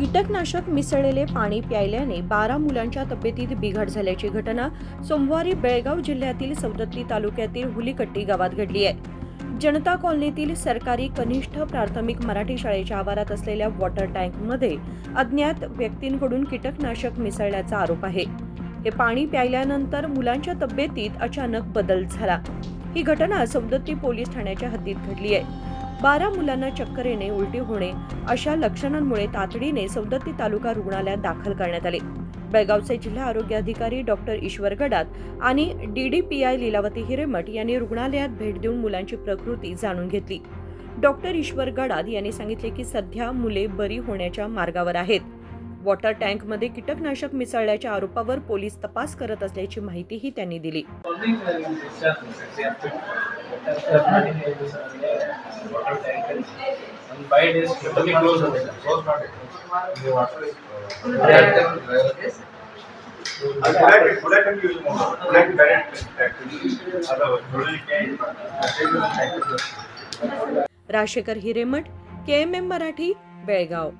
कीटकनाशक मिसळलेले पाणी प्यायल्याने बारा मुलांच्या तब्येतीत बिघड झाल्याची घटना सोमवारी बेळगाव जिल्ह्यातील सवदत्ती तालुक्यातील हुलीकट्टी गावात घडली आहे. जनता कॉलनीतील सरकारी कनिष्ठ प्राथमिक मराठी शाळेच्या आवारात असलेल्या वॉटर टँकमध्ये अज्ञात व्यक्तींकडून कीटकनाशक मिसळल्याचा आरोप आहे. हे पाणी प्यायल्यानंतर मुलांच्या तब्येतीत अचानक बदल झाला. ही घटना सवदत्ती पोलीस ठाण्याच्या हद्दीत घडली आहे. बारा मुलांना चक्कर येणे उलटी होणे अशा लक्षणांमुळे तातडीने सौदत्ती तालुका रुग्णालयात दाखल करण्यात आले. बेळगावचे जिल्हा आरोग्य अधिकारी डॉक्टर ईश्वर गडात आणि डीडीपीआय लीलावती हिरेमठ यांनी रुग्णालयात भेट देऊन मुलांची प्रकृती जाणून घेतली. डॉक्टर ईश्वर गडाद यांनी सांगितले की सध्या मुले बरी होण्याच्या मार्गावर आहेत. वॉटर टँकमध्ये कीटकनाशक मिसळल्याच्या आरोपावर पोलीस तपास करत असल्याची माहितीही त्यांनी दिली. water tank is and by it is totally closed. Closed not the water is. Yes. Bullet bullet use more. Bullet direct actually. Otherwise, bullet can. Rashekar Hiremath K M M Marathi Belgaum